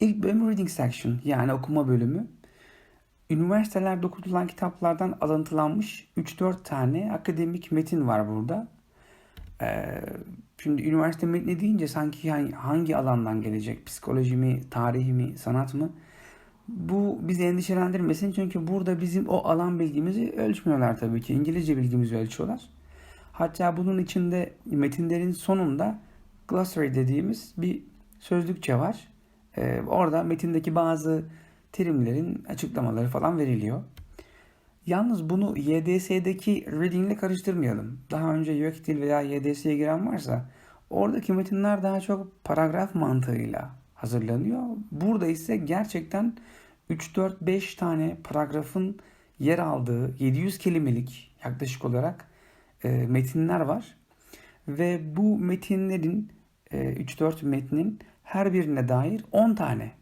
İlk bölüm reading section yani okuma bölümü. Üniversitelerde okutulan kitaplardan alıntılanmış 3-4 tane akademik metin var burada. Ee, şimdi üniversite metni deyince sanki hangi, hangi alandan gelecek? Psikoloji mi, tarih mi, sanat mı? Bu bizi endişelendirmesin çünkü burada bizim o alan bilgimizi ölçmüyorlar tabii ki. İngilizce bilgimizi ölçüyorlar. Hatta bunun içinde metinlerin sonunda glossary dediğimiz bir sözlükçe var. Ee, orada metindeki bazı terimlerin açıklamaları falan veriliyor. Yalnız bunu YDS'deki reading ile karıştırmayalım. Daha önce YÖKDİL veya YDS'ye giren varsa oradaki metinler daha çok paragraf mantığıyla hazırlanıyor. Burada ise gerçekten 3-4-5 tane paragrafın yer aldığı 700 kelimelik yaklaşık olarak e, metinler var. Ve bu metinlerin e, 3-4 metnin her birine dair 10 tane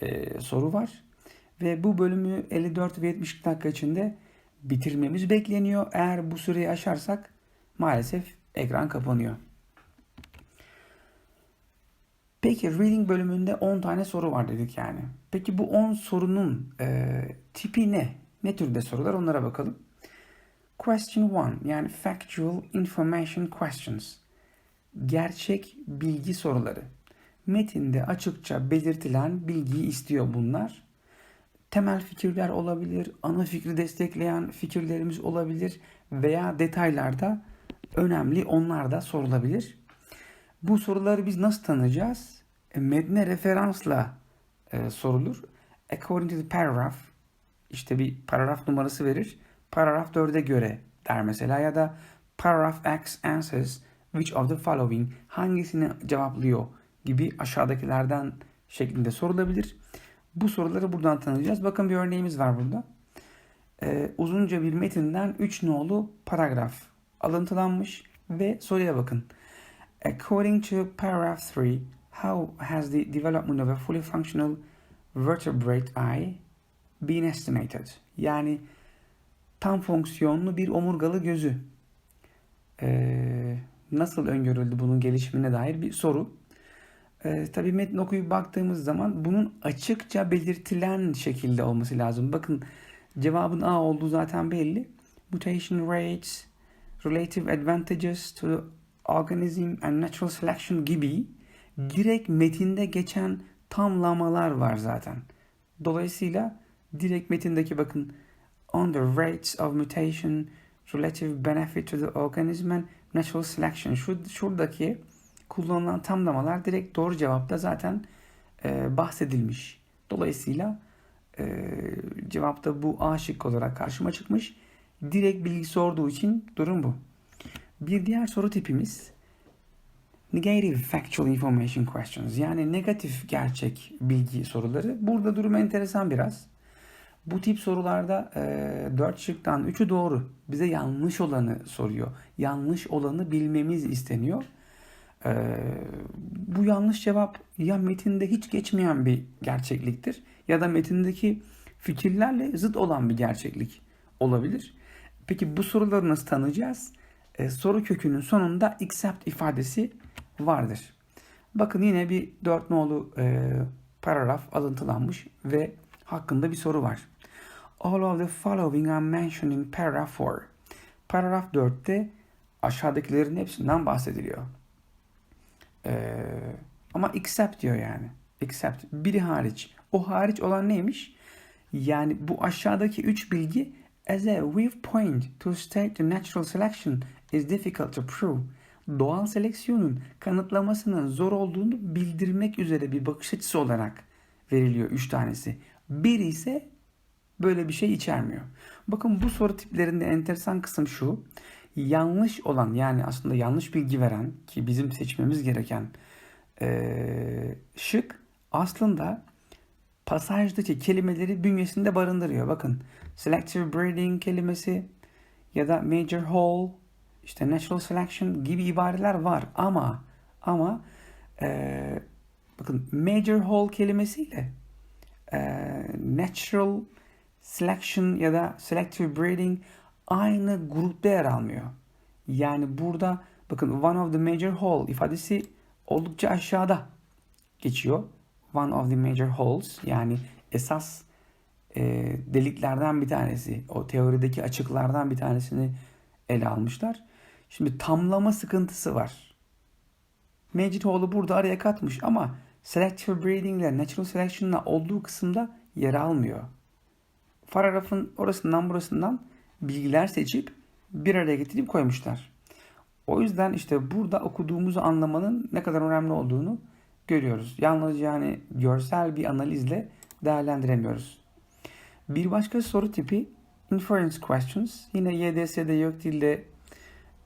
e, soru var. Ve bu bölümü 54 ve 70 dakika içinde bitirmemiz bekleniyor. Eğer bu süreyi aşarsak maalesef ekran kapanıyor. Peki reading bölümünde 10 tane soru var dedik yani. Peki bu 10 sorunun e, tipi ne? Ne türde sorular onlara bakalım. Question 1 yani factual information questions. Gerçek bilgi soruları. Metinde açıkça belirtilen bilgiyi istiyor bunlar. Temel fikirler olabilir, ana fikri destekleyen fikirlerimiz olabilir veya detaylarda önemli onlar da sorulabilir. Bu soruları biz nasıl tanıyacağız? E, metne referansla e, sorulur. According to the paragraph işte bir paragraf numarası verir. Paragraf 4'e göre der mesela ya da paragraph X answers which of the following hangisini cevaplıyor gibi aşağıdakilerden şeklinde sorulabilir. Bu soruları buradan tanıyacağız. Bakın bir örneğimiz var burada. Ee, uzunca bir metinden 3 nolu paragraf alıntılanmış ve soruya bakın. According to paragraph 3, how has the development of a fully functional vertebrate eye been estimated? Yani tam fonksiyonlu bir omurgalı gözü ee, nasıl öngörüldü bunun gelişimine dair bir soru. Ee, tabii metni okuyup baktığımız zaman bunun açıkça belirtilen şekilde olması lazım. Bakın cevabın A olduğu zaten belli. Mutation rates, relative advantages to the organism and natural selection gibi direkt metinde geçen tamlamalar var zaten. Dolayısıyla direkt metindeki bakın on the rates of mutation, relative benefit to the organism and natural selection. Şu, şuradaki kullanılan tamlamalar direkt doğru cevapta zaten e, bahsedilmiş. Dolayısıyla e, cevapta bu A şık olarak karşıma çıkmış. Direkt bilgi sorduğu için durum bu. Bir diğer soru tipimiz negative factual information questions yani negatif gerçek bilgi soruları. Burada durum enteresan biraz. Bu tip sorularda e, 4 şıktan 3'ü doğru. Bize yanlış olanı soruyor. Yanlış olanı bilmemiz isteniyor. Ee, bu yanlış cevap ya metinde hiç geçmeyen bir gerçekliktir ya da metindeki fikirlerle zıt olan bir gerçeklik olabilir. Peki bu soruları nasıl tanıyacağız? Ee, soru kökünün sonunda except ifadesi vardır. Bakın yine bir dört nolu e, paragraf alıntılanmış ve hakkında bir soru var. All of the following are mentioned in paragraph 4. Paragraf 4'te aşağıdakilerin hepsinden bahsediliyor. Ee, ama except diyor yani. Except. Biri hariç. O hariç olan neymiş? Yani bu aşağıdaki üç bilgi as a weak point to state the natural selection is difficult to prove. Doğal seleksiyonun kanıtlamasının zor olduğunu bildirmek üzere bir bakış açısı olarak veriliyor üç tanesi. Biri ise böyle bir şey içermiyor. Bakın bu soru tiplerinde enteresan kısım şu yanlış olan yani aslında yanlış bilgi veren ki bizim seçmemiz gereken e, şık aslında pasajdaki kelimeleri bünyesinde barındırıyor. Bakın selective breeding kelimesi ya da major whole işte natural selection gibi ibareler var ama ama e, bakın major whole kelimesiyle e, natural selection ya da selective breeding aynı grupta yer almıyor. Yani burada bakın one of the major whole ifadesi oldukça aşağıda geçiyor. one of the major holes yani esas e, deliklerden bir tanesi, o teorideki açıklardan bir tanesini ele almışlar. Şimdi tamlama sıkıntısı var. Mecid Hall'u burada araya katmış ama selective breeding ile natural selection'la olduğu kısımda yer almıyor. Paragrafın orasından burasından bilgiler seçip bir araya getirip koymuşlar. O yüzden işte burada okuduğumuzu anlamanın ne kadar önemli olduğunu görüyoruz. Yalnızca yani görsel bir analizle değerlendiremiyoruz. Bir başka soru tipi inference questions. Yine YDS'de yok dilde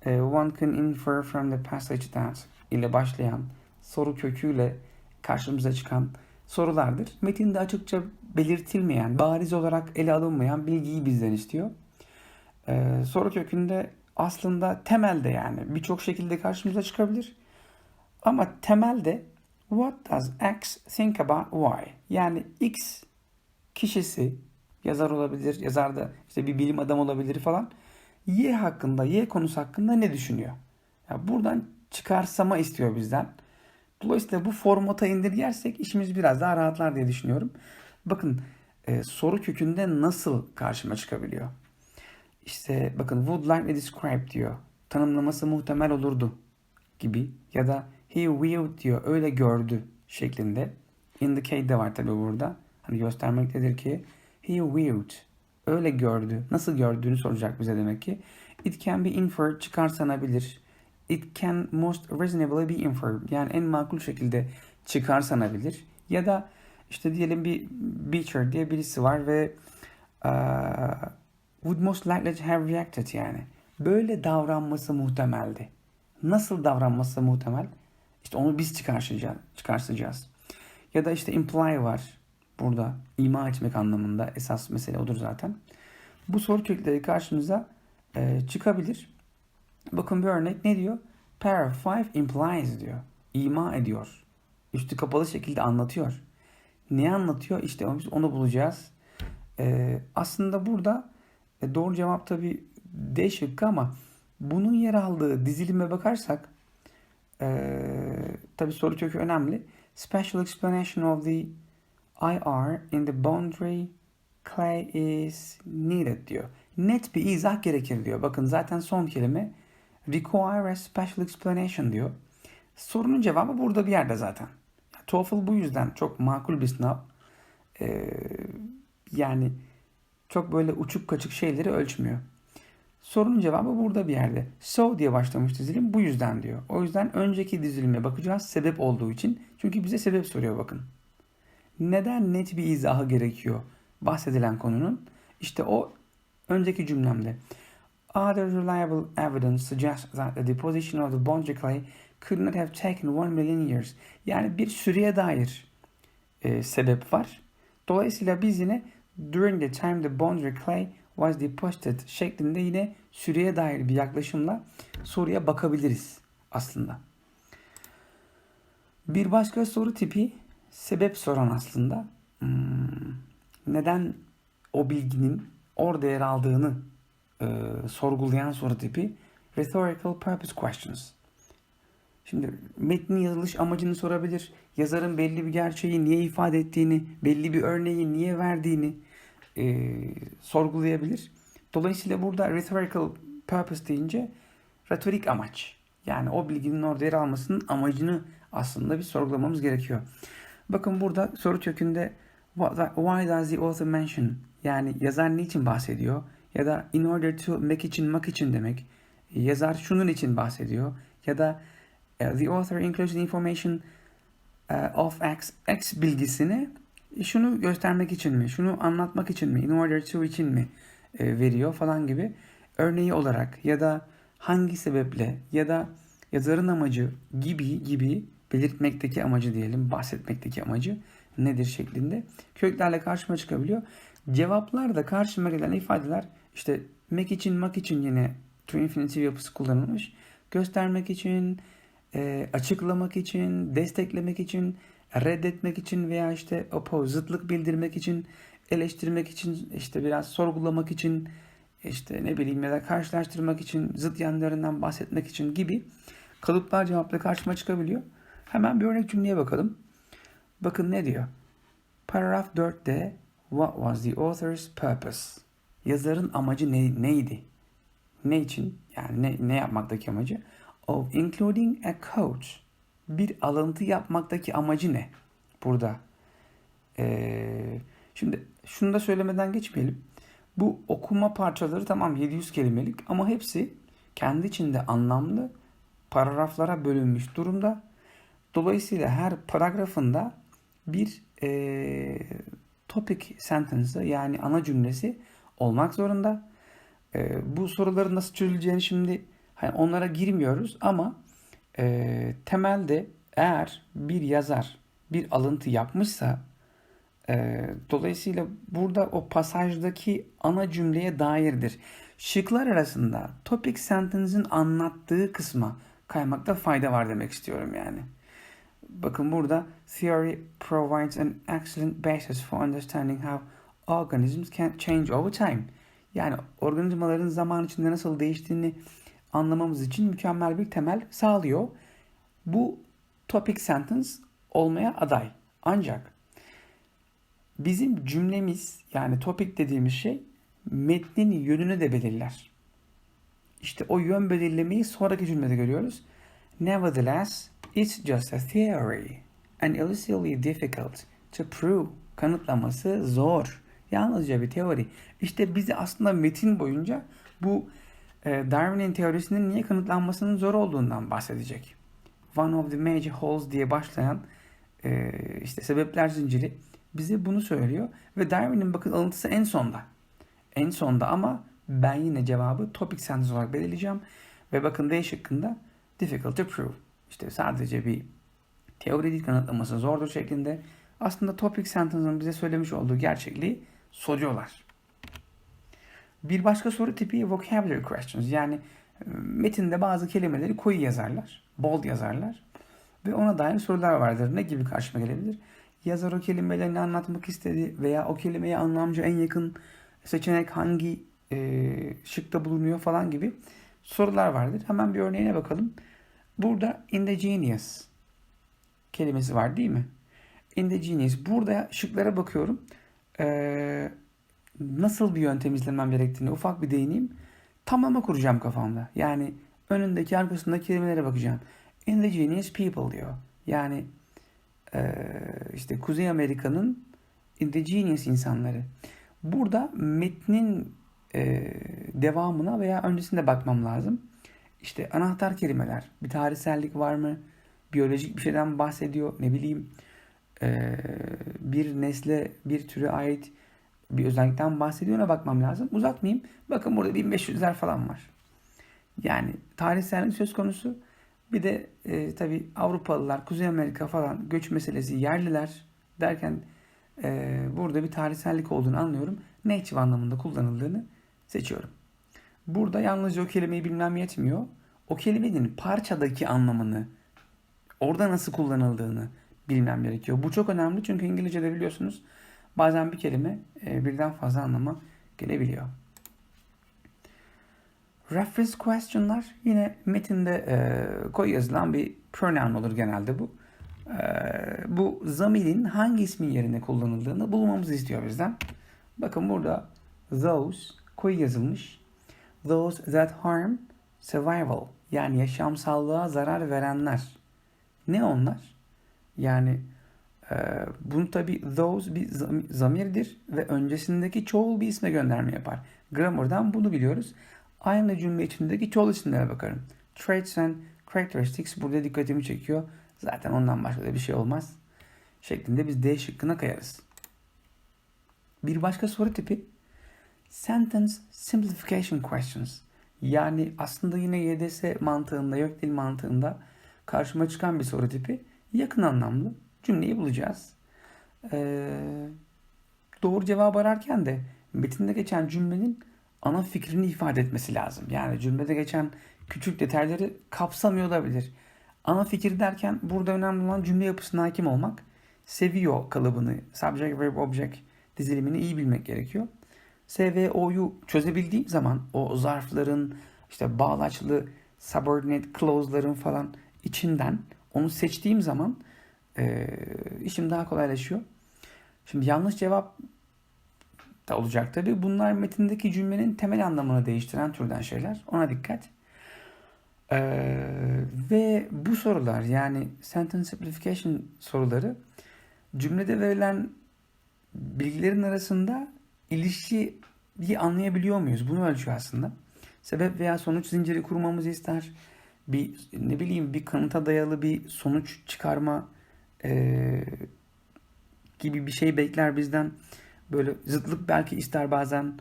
e, one can infer from the passage that ile başlayan soru köküyle karşımıza çıkan sorulardır. Metinde açıkça belirtilmeyen, bariz olarak ele alınmayan bilgiyi bizden istiyor. Ee, soru kökünde aslında temelde yani birçok şekilde karşımıza çıkabilir. Ama temelde what does X think about Y? Yani X kişisi yazar olabilir, yazar da işte bir bilim adamı olabilir falan. Y hakkında, Y konusu hakkında ne düşünüyor? Ya buradan çıkarsama istiyor bizden. Dolayısıyla bu formata indirgersek işimiz biraz daha rahatlar diye düşünüyorum. Bakın e, soru kökünde nasıl karşıma çıkabiliyor? İşte bakın would likely describe diyor. Tanımlaması muhtemel olurdu gibi ya da he viewed diyor öyle gördü şeklinde. Indicate de var tabi burada. Hani göstermektedir ki he viewed öyle gördü. Nasıl gördüğünü soracak bize demek ki. It can be inferred çıkarsanabilir. It can most reasonably be inferred. Yani en makul şekilde çıkarsanabilir. Ya da işte diyelim bir Beecher diye birisi var ve uh, would most likely have reacted yani. Böyle davranması muhtemeldi. Nasıl davranması muhtemel? İşte onu biz çıkartacağız. çıkartacağız. Ya da işte imply var burada. ima etmek anlamında. Esas mesele odur zaten. Bu soru kökleri karşımıza e, çıkabilir. Bakın bir örnek ne diyor? Paragraph 5 implies diyor. İma ediyor. Üstü kapalı şekilde anlatıyor. Ne anlatıyor? İşte onu bulacağız. Ee, aslında burada e, doğru cevap tabi D şıkkı ama bunun yer aldığı dizilime bakarsak e, tabi soru kökü önemli. Special explanation of the IR in the boundary clay is needed diyor. Net bir izah gerekir diyor. Bakın zaten son kelime require a special explanation diyor. Sorunun cevabı burada bir yerde zaten. TOEFL bu yüzden çok makul bir sınav. Ee, yani çok böyle uçuk kaçık şeyleri ölçmüyor. Sorunun cevabı burada bir yerde. So diye başlamış dizilim bu yüzden diyor. O yüzden önceki dizilime bakacağız sebep olduğu için. Çünkü bize sebep soruyor bakın. Neden net bir izahı gerekiyor bahsedilen konunun? İşte o önceki cümlemde. Other reliable evidence suggests that the deposition of the boundary clay could not have taken one million years. Yani bir süreye dair e, sebep var. Dolayısıyla biz yine during the time the boundary clay was deposited şeklinde yine süreye dair bir yaklaşımla soruya bakabiliriz aslında. Bir başka soru tipi sebep soran aslında. Hmm, neden o bilginin orada yer aldığını e, sorgulayan soru tipi rhetorical purpose questions. Şimdi metnin yazılış amacını sorabilir. Yazarın belli bir gerçeği niye ifade ettiğini, belli bir örneği niye verdiğini e, sorgulayabilir. Dolayısıyla burada rhetorical purpose deyince retorik amaç. Yani o bilginin orada yer almasının amacını aslında bir sorgulamamız gerekiyor. Bakın burada soru kökünde why does the author mention yani yazar niçin bahsediyor ya da in order to make için mak için demek yazar şunun için bahsediyor ya da the author includes information uh, of X, X bilgisini şunu göstermek için mi, şunu anlatmak için mi, in order to için mi e, veriyor falan gibi örneği olarak ya da hangi sebeple ya da yazarın amacı gibi gibi belirtmekteki amacı diyelim, bahsetmekteki amacı nedir şeklinde köklerle karşıma çıkabiliyor. Cevaplar karşıma gelen ifadeler işte make için, mak için yine to infinitive yapısı kullanılmış. Göstermek için, e, açıklamak için, desteklemek için, reddetmek için veya işte oppose, zıtlık bildirmek için, eleştirmek için, işte biraz sorgulamak için, işte ne bileyim ya da karşılaştırmak için, zıt yanlarından bahsetmek için gibi kalıplar cevapla karşıma çıkabiliyor. Hemen bir örnek cümleye bakalım. Bakın ne diyor? Paragraf 4'te What was the author's purpose? Yazarın amacı ne, neydi? Ne için? Yani ne, ne yapmaktaki amacı? Of including a quote. Bir alıntı yapmaktaki amacı ne? Burada. Ee, şimdi şunu da söylemeden geçmeyelim. Bu okuma parçaları tamam 700 kelimelik ama hepsi kendi içinde anlamlı paragraflara bölünmüş durumda. Dolayısıyla her paragrafında bir e, topic sentence'ı yani ana cümlesi olmak zorunda. E, bu soruların nasıl çözüleceğini şimdi hani onlara girmiyoruz ama e, temelde eğer bir yazar bir alıntı yapmışsa e, dolayısıyla burada o pasajdaki ana cümleye dairdir. Şıklar arasında topic sentence'ın anlattığı kısma kaymakta fayda var demek istiyorum yani. Bakın burada theory provides an excellent basis for understanding how organisms can change over time. Yani organizmaların zaman içinde nasıl değiştiğini anlamamız için mükemmel bir temel sağlıyor. Bu topic sentence olmaya aday. Ancak bizim cümlemiz yani topic dediğimiz şey metnin yönünü de belirler. İşte o yön belirlemeyi sonraki cümlede görüyoruz. Nevertheless, it's just a theory and illusory difficult to prove. Kanıtlaması zor. Yalnızca bir teori. İşte bizi aslında metin boyunca bu Darwin'in teorisinin niye kanıtlanmasının zor olduğundan bahsedecek. One of the major holes diye başlayan e, işte sebepler zinciri bize bunu söylüyor ve Darwin'in bakın alıntısı en sonda. En sonda ama ben yine cevabı topic sentence olarak belirleyeceğim ve bakın D şıkkında difficult to prove. İşte sadece bir teori değil kanıtlaması zordur şeklinde. Aslında topic sentence'ın bize söylemiş olduğu gerçekliği soruyorlar. Bir başka soru tipi vocabulary questions. Yani e, metinde bazı kelimeleri koyu yazarlar, bold yazarlar ve ona dair sorular vardır. Ne gibi karşıma gelebilir? Yazar o kelimelerini anlatmak istedi veya o kelimeye anlamcı en yakın seçenek hangi e, şıkta bulunuyor falan gibi sorular vardır. Hemen bir örneğine bakalım. Burada indigenous kelimesi var değil mi? Indigenous. Burada şıklara bakıyorum. Ee, nasıl bir yöntem izlemem gerektiğini ufak bir değineyim. Tamama kuracağım kafamda. Yani önündeki arkasındaki kelimelere bakacağım. Indigenous people diyor. Yani e, işte Kuzey Amerika'nın indigenous insanları. Burada metnin e, devamına veya öncesinde bakmam lazım. İşte anahtar kelimeler. Bir tarihsellik var mı? Biyolojik bir şeyden bahsediyor. Ne bileyim e, bir nesle, bir türe ait bir özellikten bahsediyor. Bakmam lazım. Uzatmayayım. Bakın burada 1500'ler falan var. Yani tarihsellik söz konusu. Bir de e, tabi Avrupalılar, Kuzey Amerika falan göç meselesi, yerliler derken e, burada bir tarihsellik olduğunu anlıyorum. Native anlamında kullanıldığını seçiyorum. Burada yalnızca o kelimeyi bilmem yetmiyor. O kelimenin parçadaki anlamını, orada nasıl kullanıldığını bilmem gerekiyor. Bu çok önemli çünkü İngilizce'de biliyorsunuz bazen bir kelime e, birden fazla anlama gelebiliyor. Reference question'lar yine metinde e, koy yazılan bir pronoun olur genelde bu. E, bu zamirin hangi ismin yerine kullanıldığını bulmamızı istiyor bizden. Bakın burada those koyu yazılmış. Those that harm survival yani yaşamsallığa zarar verenler. Ne onlar? Yani bunu tabi those bir zamirdir ve öncesindeki çoğul bir isme gönderme yapar. Grammar'dan bunu biliyoruz. Aynı cümle içindeki çoğul isimlere bakarım. Traits and characteristics burada dikkatimi çekiyor. Zaten ondan başka da bir şey olmaz. Şeklinde biz D şıkkına kayarız. Bir başka soru tipi Sentence Simplification Questions. Yani aslında yine YDS mantığında, yok dil mantığında karşıma çıkan bir soru tipi. Yakın anlamlı cümleyi bulacağız. Ee, doğru cevabı ararken de metinde geçen cümlenin ana fikrini ifade etmesi lazım. Yani cümlede geçen küçük detayları kapsamıyor olabilir. Ana fikir derken burada önemli olan cümle yapısına hakim olmak. Seviyor kalıbını, subject, verb, object dizilimini iyi bilmek gerekiyor. SVO'yu çözebildiğim zaman o zarfların işte bağlaçlı subordinate clause'ların falan içinden onu seçtiğim zaman e, işim daha kolaylaşıyor. Şimdi yanlış cevap da olacak tabii. Bunlar metindeki cümlenin temel anlamını değiştiren türden şeyler. Ona dikkat. Ee, ve bu sorular yani sentence simplification soruları cümlede verilen bilgilerin arasında ilişkiyi anlayabiliyor muyuz? Bunu ölçüyor aslında. Sebep veya sonuç zinciri kurmamızı ister. Bir ne bileyim bir kanıta dayalı bir sonuç çıkarma e, gibi bir şey bekler bizden. Böyle zıtlık belki ister bazen.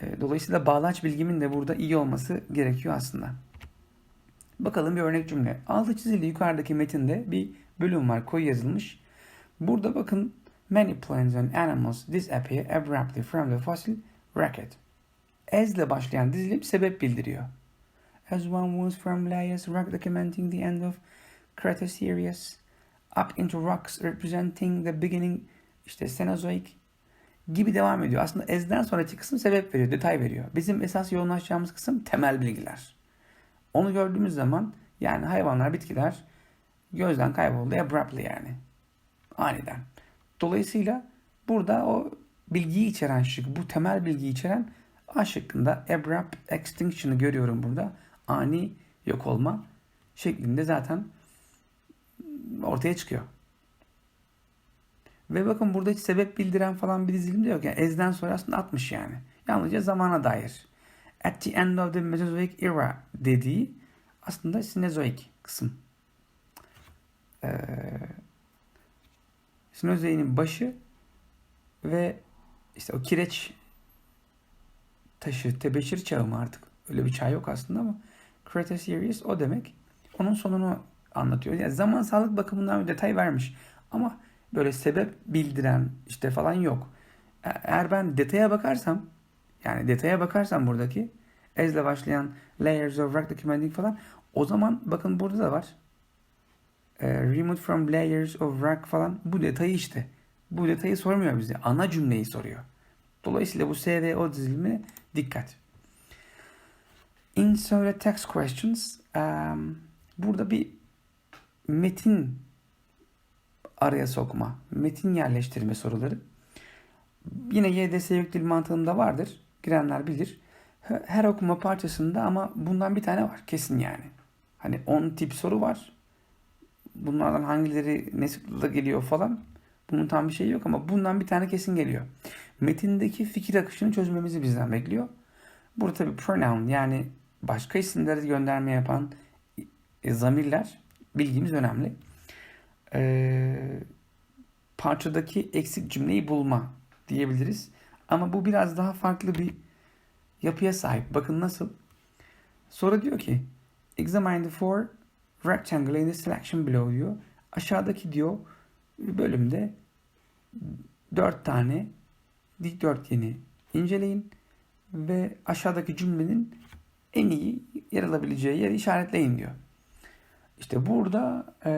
E, dolayısıyla bağlaç bilgimin de burada iyi olması gerekiyor aslında. Bakalım bir örnek cümle. Altı çizili yukarıdaki metinde bir bölüm var koyu yazılmış. Burada bakın many plants and animals disappear abruptly from the fossil record. As ile başlayan dizilim sebep bildiriyor. As one moves from layers documenting the end of Cretaceous up into rocks representing the beginning işte Cenozoic gibi devam ediyor. Aslında ezden sonraki kısım sebep veriyor, detay veriyor. Bizim esas yoğunlaşacağımız kısım temel bilgiler. Onu gördüğümüz zaman yani hayvanlar, bitkiler gözden kayboldu abruptly yani. Aniden. Dolayısıyla burada o bilgiyi içeren şık, bu temel bilgiyi içeren A şıkkında abrupt extinction'ı görüyorum burada. Ani yok olma şeklinde zaten ortaya çıkıyor. Ve bakın burada hiç sebep bildiren falan bir dizilim de yok. Yani ezden sonra aslında atmış yani. Yalnızca zamana dair. At the end of the Mesozoic era dediği aslında Sinezoik kısım. Ee, Sinezoik'in başı ve işte o kireç taşı, tebeşir çağı mı artık? Öyle bir çağ yok aslında ama Cretaceous o demek. Onun sonunu anlatıyor. Yani zaman sağlık bakımından bir detay vermiş. Ama böyle sebep bildiren işte falan yok. E, eğer ben detaya bakarsam yani detaya bakarsam buradaki ezle başlayan layers of rock documenting falan o zaman bakın burada da var. E, removed from layers of rock falan bu detayı işte. Bu detayı sormuyor bize. Ana cümleyi soruyor. Dolayısıyla bu S ve O dizilimi dikkat. Insert text questions. Um, burada bir metin araya sokma, metin yerleştirme soruları. Yine YDS yük dil mantığında vardır. Girenler bilir. Her okuma parçasında ama bundan bir tane var kesin yani. Hani 10 tip soru var. Bunlardan hangileri ne sıklıkla geliyor falan. Bunun tam bir şeyi yok ama bundan bir tane kesin geliyor. Metindeki fikir akışını çözmemizi bizden bekliyor. Burada tabii pronoun yani başka isimleri gönderme yapan e, zamirler bilgimiz önemli. Ee, parçadaki eksik cümleyi bulma diyebiliriz. Ama bu biraz daha farklı bir yapıya sahip. Bakın nasıl? Sonra diyor ki examine the four rectangle in the selection below diyor. Aşağıdaki diyor bölümde dört tane dikdörtgeni inceleyin ve aşağıdaki cümlenin en iyi yer alabileceği yeri işaretleyin diyor. İşte burada e,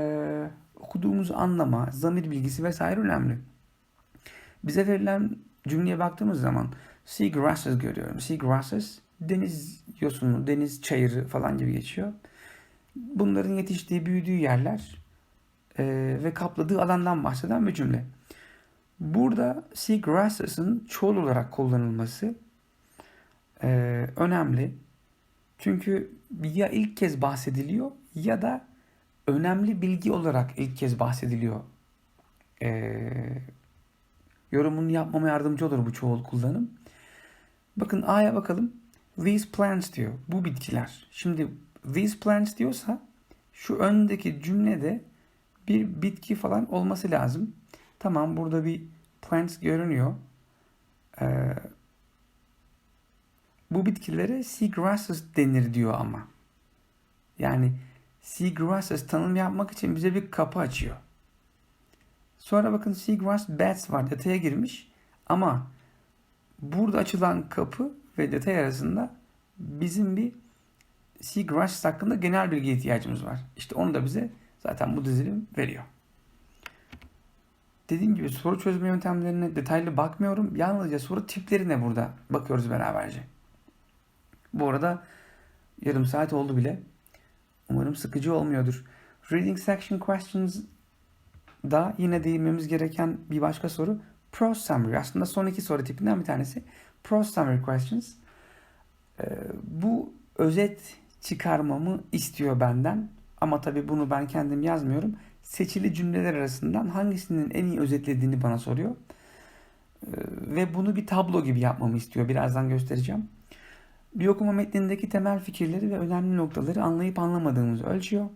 okuduğumuz anlama, zamir bilgisi vesaire önemli. Bize verilen cümleye baktığımız zaman seagrasses görüyorum. Seagrasses deniz yosunu, deniz çayırı falan gibi geçiyor. Bunların yetiştiği, büyüdüğü yerler e, ve kapladığı alandan bahseden bir cümle. Burada seagrasses'ın çoğul olarak kullanılması e, önemli. Çünkü ya ilk kez bahsediliyor ya da önemli bilgi olarak ilk kez bahsediliyor. E, yorumunu yapmama yardımcı olur bu çoğul kullanım. Bakın A'ya bakalım. These plants diyor. Bu bitkiler. Şimdi these plants diyorsa şu öndeki cümlede bir bitki falan olması lazım. Tamam burada bir plants görünüyor. Ee, bu bitkilere seagrasses denir diyor ama. Yani seagrasses tanım yapmak için bize bir kapı açıyor. Sonra bakın seagrass beds var detaya girmiş ama burada açılan kapı ve detay arasında bizim bir seagrass hakkında genel bilgi ihtiyacımız var. İşte onu da bize zaten bu dizilim veriyor. Dediğim gibi soru çözme yöntemlerine detaylı bakmıyorum. Yalnızca soru tiplerine burada bakıyoruz beraberce. Bu arada yarım saat oldu bile. Umarım sıkıcı olmuyordur. Reading section questions da yine değinmemiz gereken bir başka soru prose summary. Aslında son iki soru tipinden bir tanesi. Prose summary questions. Ee, bu özet çıkarmamı istiyor benden. Ama tabii bunu ben kendim yazmıyorum. Seçili cümleler arasından hangisinin en iyi özetlediğini bana soruyor. Ee, ve bunu bir tablo gibi yapmamı istiyor. Birazdan göstereceğim. Bir okuma metnindeki temel fikirleri ve önemli noktaları anlayıp anlamadığımızı ölçüyor.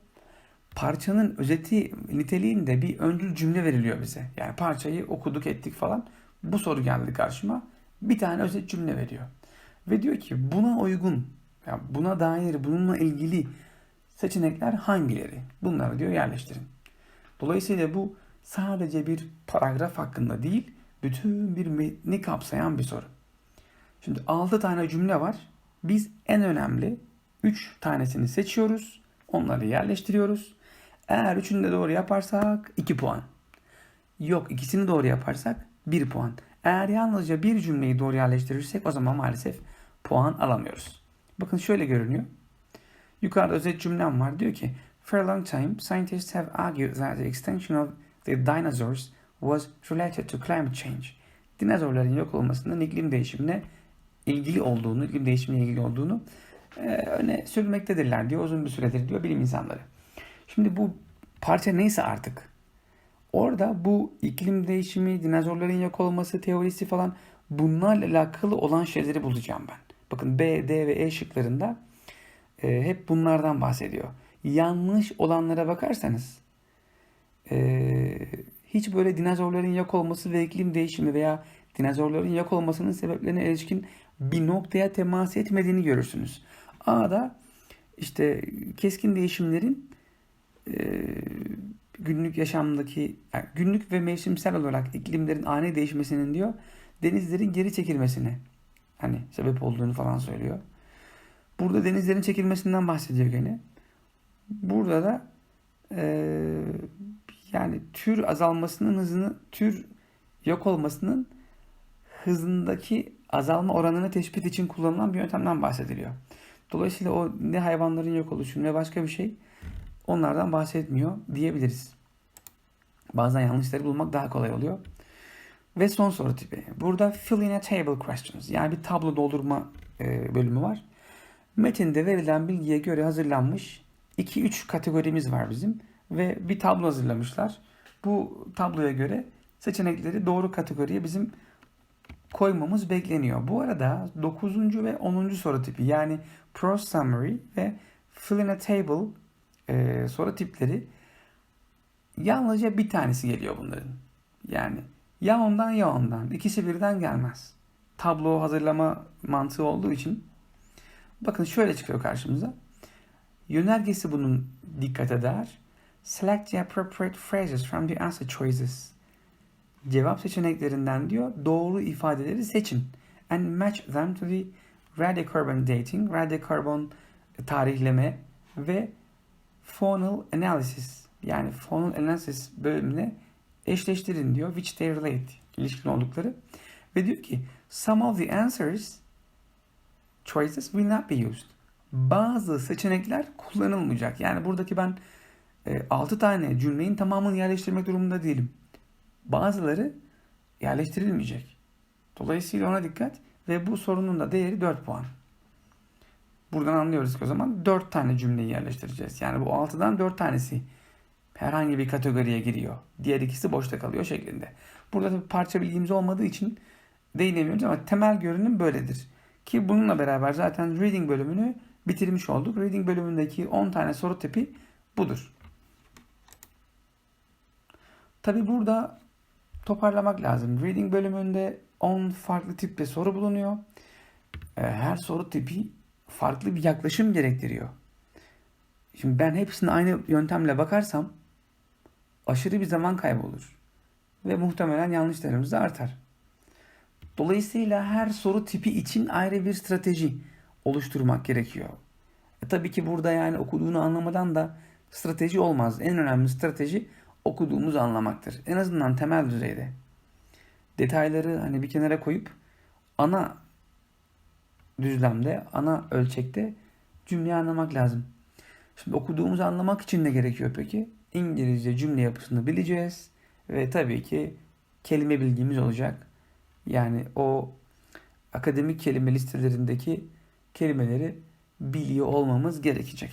Parçanın özeti niteliğinde bir öncül cümle veriliyor bize. Yani parçayı okuduk ettik falan. Bu soru geldi karşıma. Bir tane özet cümle veriyor. Ve diyor ki buna uygun, yani buna dair, bununla ilgili seçenekler hangileri? Bunları diyor yerleştirin. Dolayısıyla bu sadece bir paragraf hakkında değil, bütün bir metni kapsayan bir soru. Şimdi 6 tane cümle var. Biz en önemli 3 tanesini seçiyoruz. Onları yerleştiriyoruz. Eğer üçünü de doğru yaparsak 2 puan. Yok ikisini doğru yaparsak 1 puan. Eğer yalnızca bir cümleyi doğru yerleştirirsek o zaman maalesef puan alamıyoruz. Bakın şöyle görünüyor. Yukarıda özet cümlem var. Diyor ki For a long time, scientists have argued that the extinction of the dinosaurs was related to climate change. Dinozorların yok olmasının iklim değişimine ilgili olduğunu, iklim değişimine ilgili olduğunu e, öne sürmektedirler diyor uzun bir süredir diyor bilim insanları. Şimdi bu parça neyse artık orada bu iklim değişimi, dinozorların yok olması teorisi falan bunlarla alakalı olan şeyleri bulacağım ben. Bakın B, D ve E şıklarında e, hep bunlardan bahsediyor. Yanlış olanlara bakarsanız e, hiç böyle dinozorların yok olması ve iklim değişimi veya dinozorların yok olmasının sebeplerine ilişkin bir noktaya temas etmediğini görürsünüz. A'da işte keskin değişimlerin e, günlük yaşamdaki yani günlük ve mevsimsel olarak iklimlerin ani değişmesinin diyor denizlerin geri çekilmesine hani sebep olduğunu falan söylüyor. Burada denizlerin çekilmesinden bahsediyor gene. Burada da e, yani tür azalmasının hızını tür yok olmasının hızındaki azalma oranını tespit için kullanılan bir yöntemden bahsediliyor. Dolayısıyla o ne hayvanların yok oluşu ne başka bir şey onlardan bahsetmiyor diyebiliriz. Bazen yanlışları bulmak daha kolay oluyor. Ve son soru tipi. Burada fill in a table questions. Yani bir tablo doldurma e, bölümü var. Metinde verilen bilgiye göre hazırlanmış 2-3 kategorimiz var bizim. Ve bir tablo hazırlamışlar. Bu tabloya göre seçenekleri doğru kategoriye bizim koymamız bekleniyor. Bu arada 9. ve 10. soru tipi yani prose summary ve fill in a table e, soru tipleri yalnızca bir tanesi geliyor bunların. Yani ya ondan ya ondan. İkisi birden gelmez. Tablo hazırlama mantığı olduğu için. Bakın şöyle çıkıyor karşımıza. Yönergesi bunun dikkat eder. Select the appropriate phrases from the answer choices. Cevap seçeneklerinden diyor doğru ifadeleri seçin. And match them to the radiocarbon dating, radiocarbon tarihleme ve phonal analysis yani phonal analysis bölümüne eşleştirin diyor. Which they relate. ilişkin oldukları. Ve diyor ki some of the answers choices will not be used. Bazı seçenekler kullanılmayacak. Yani buradaki ben e, 6 tane cümlenin tamamını yerleştirmek durumunda değilim. Bazıları yerleştirilmeyecek. Dolayısıyla ona dikkat ve bu sorunun da değeri 4 puan. Buradan anlıyoruz ki o zaman 4 tane cümleyi yerleştireceğiz. Yani bu 6'dan 4 tanesi herhangi bir kategoriye giriyor. Diğer ikisi boşta kalıyor şeklinde. Burada tabii parça bilgimiz olmadığı için değinemiyoruz ama temel görünüm böyledir. Ki bununla beraber zaten reading bölümünü bitirmiş olduk. Reading bölümündeki 10 tane soru tipi budur. Tabi burada toparlamak lazım. Reading bölümünde 10 farklı tipte soru bulunuyor. Ee, her soru tipi farklı bir yaklaşım gerektiriyor. Şimdi ben hepsine aynı yöntemle bakarsam aşırı bir zaman kaybı olur. Ve muhtemelen yanlışlarımız da artar. Dolayısıyla her soru tipi için ayrı bir strateji oluşturmak gerekiyor. E tabii ki burada yani okuduğunu anlamadan da strateji olmaz. En önemli strateji okuduğumuzu anlamaktır. En azından temel düzeyde. Detayları hani bir kenara koyup ana düzlemde, ana ölçekte cümleyi anlamak lazım. Şimdi okuduğumuzu anlamak için ne gerekiyor peki? İngilizce cümle yapısını bileceğiz. ve tabii ki kelime bilgimiz olacak. Yani o akademik kelime listelerindeki kelimeleri biliyor olmamız gerekecek.